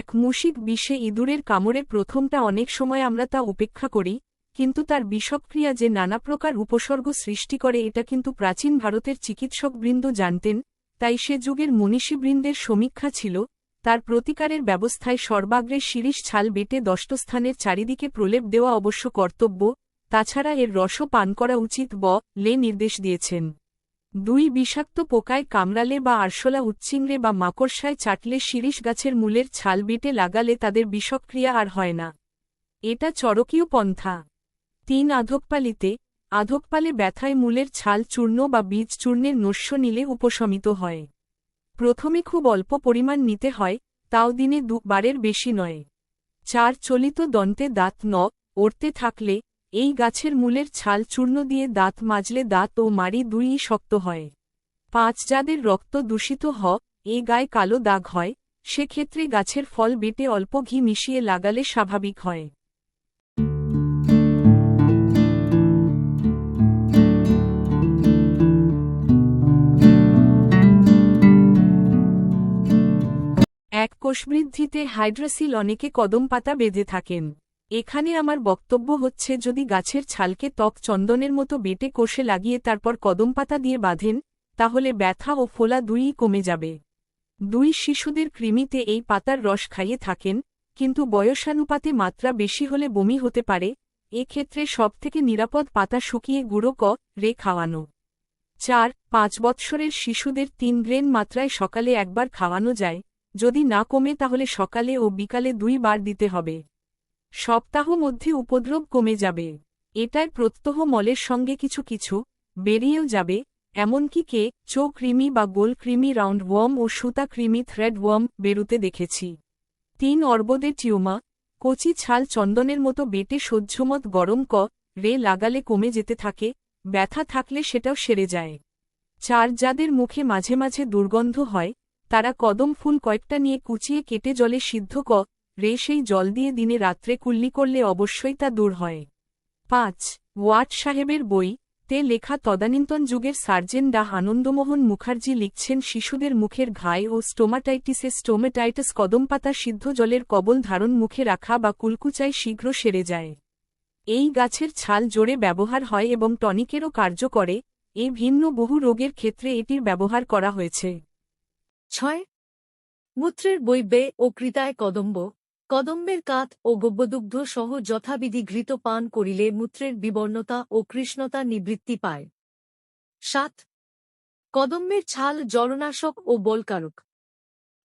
কৌশিক বিষে ইঁদুরের কামড়ে প্রথমটা অনেক সময় আমরা তা উপেক্ষা করি, কিন্তু তার বিষক্রিয়া যে নানা প্রকার উপসর্গ সৃষ্টি করে এটা কিন্তু প্রাচীন ভারতের চিকিৎসকবৃন্দ জানতেন, তাই সে যুগের মনীষীবৃন্দের সমীক্ষা ছিল, তার প্রতিকারের ব্যবস্থায় সর্বাগ্রে শিরিষ ছাল বেটে দষ্টস্থানের চারিদিকে প্রলেপ দেওয়া অবশ্য কর্তব্য, তাছাড়া এর রসও পান করা উচিত ব, লে নির্দেশ দিয়েছেন। দুই বিষাক্ত পোকায় কামড়ালে বা আরশোলা উচ্চিংড়ে বা মাকড়সায় চাটলে শিরিষ গাছের মূলের ছাল বেটে লাগালে তাদের বিষক্রিয়া আর হয় না। এটা চরকীয় পন্থা। তিন আধকপালিতে, আধকপালে ব্যথায় মূলের ছাল চূর্ণ বা বীজ চূর্ণের নস্য নিলে উপশমিত হয়। প্রথমে খুব অল্প পরিমাণ নিতে হয়, তাও দিনে দুবারের বেশি নয়। চার চলিত দন্তে দাঁত ন, ওড়তে থাকলে এই গাছের মূলের ছাল চূর্ণ দিয়ে দাঁত মাজলে দাঁত ও মাড়ি দুইই শক্ত হয়। পাঁচ যাদের রক্ত দূষিত হ, এ গায়ে কালো দাগ হয়, সেক্ষেত্রে গাছের ফল বেটে অল্প ঘি মিশিয়ে লাগালে স্বাভাবিক হয়। এক কোষবৃদ্ধিতে হাইড্রাসিল অনেকে কদম পাতা বেঁধে থাকেন। এখানে আমার বক্তব্য হচ্ছে, যদি গাছের ছালকে ত্বক চন্দনের মতো বেটে কোষে লাগিয়ে তারপর কদম পাতা দিয়ে বাঁধেন, তাহলে ব্যথা ও ফোলা দুইই কমে যাবে। দুই শিশুদের কৃমিতে এই পাতার রস খাইয়ে থাকেন, কিন্তু বয়সানুপাতে মাত্রা বেশি হলে বমি হতে পারে, এক্ষেত্রে সবথেকে নিরাপদ পাতা শুকিয়ে গুঁড়ো ক, রে খাওয়ানো। চার, পাঁচ বৎসরের শিশুদের তিন গ্রেন মাত্রায় সকালে একবার খাওয়ানো যায়, যদি না কমে তাহলে সকালে ও বিকালে দুইবার দিতে হবে। সপ্তাহ মধ্যে উপদ্রব কমে যাবে। এটায় প্রত্যহ মলের সঙ্গে কিছু কিছু বেরিয়েও যাবে, এমনকি কে চো কৃমি বা গোল কৃমি, রাউন্ড ওয়ার্ম ও সুতা কৃমি, থ্রেড ওয়ার্ম বেরুতে দেখেছি। তিন অর্বদে টিউমা, কচি ছাল চন্দনের মতো বেটে সহ্যমত গরম ক, রে লাগালে কমে যেতে থাকে, ব্যথা থাকলে সেটাও সেরে যায়। চার যাদের মুখে মাঝে মাঝে দুর্গন্ধ হয়, তারা কদম ফুল কয়েকটা নিয়ে কুচিয়ে কেটে জলে সিদ্ধ ক রে সেই জল দিয়ে দিনে রাত্রে কুল্লি করলে অবশ্যই তা দূর হয়। পাঁচ, ওয়াট সাহেবের বই, তে লেখা তদানীন্তন যুগের সার্জেন ডা আনন্দমোহন মুখার্জি লিখছেন শিশুদের মুখের ঘায় ও স্টোমাটাইটিসে স্টোমেটাইটিস কদমপাতা সিদ্ধ জলের কবল ধারণ মুখে রাখা বা কুলকুচাই শীঘ্র সেরে যায়। এই গাছের ছাল জোরে ব্যবহার হয় এবং টনিকেরও কার্য করে, এ ভিন্ন বহু রোগের ক্ষেত্রে এটির ব্যবহার করা হয়েছে। ছয়, মূত্রের বই বে ও কৃতায় কদম্ব। কদম্বের কাত ও গব্যদুগ্ধ সহ যথাবিধি ঘৃত পান করিলে মূত্রের বিবর্ণতা ও কৃষ্ণতা নিবৃত্তি পায়। সাত, কদম্বের ছাল জলনাশক ও বলকারক।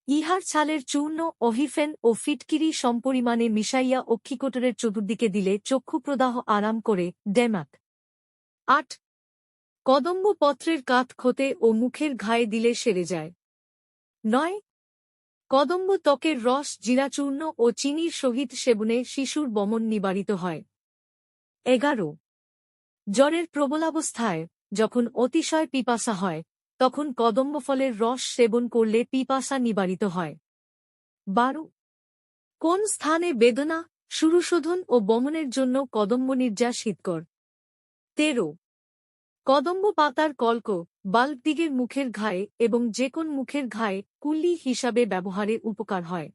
ইহার ছালের চূর্ণ অহিফেন ও ফিটকিরি সমপরিমাণে মিশাইয়া অক্ষিকোটরের চতুর্দিকে দিলে চক্ষুপ্রদাহ আরাম করে, ডেমাক। আট কদম্ব পত্রের কাঠ ক্ষতে ও মুখের ঘায়ে দিলে সেরে যায়। নয় কদম্ব ত্বকের রস জিরাচূর্ণ ও চিনির সহিত সেবনে শিশুর বমন নিবারিত হয়। এগারো। জ্বরের প্রবলাবস্থায় যখন অতিশয় পিপাসা হয়, তখন কদম্ব ফলের রস সেবন করলে পিপাসা নিবারিত হয়। বারো। কোন স্থানে বেদনা সুরুশোধন ও বমনের জন্য কদম্ব নির্যাস হিতকর? তেরো। কদম্ব পাতার কল্ক বাল্ব দিগের মুখের ঘায়ে এবং যে কোন মুখের ঘায়ে কুল্লি হিসাবে ব্যবহারে উপকার হয়।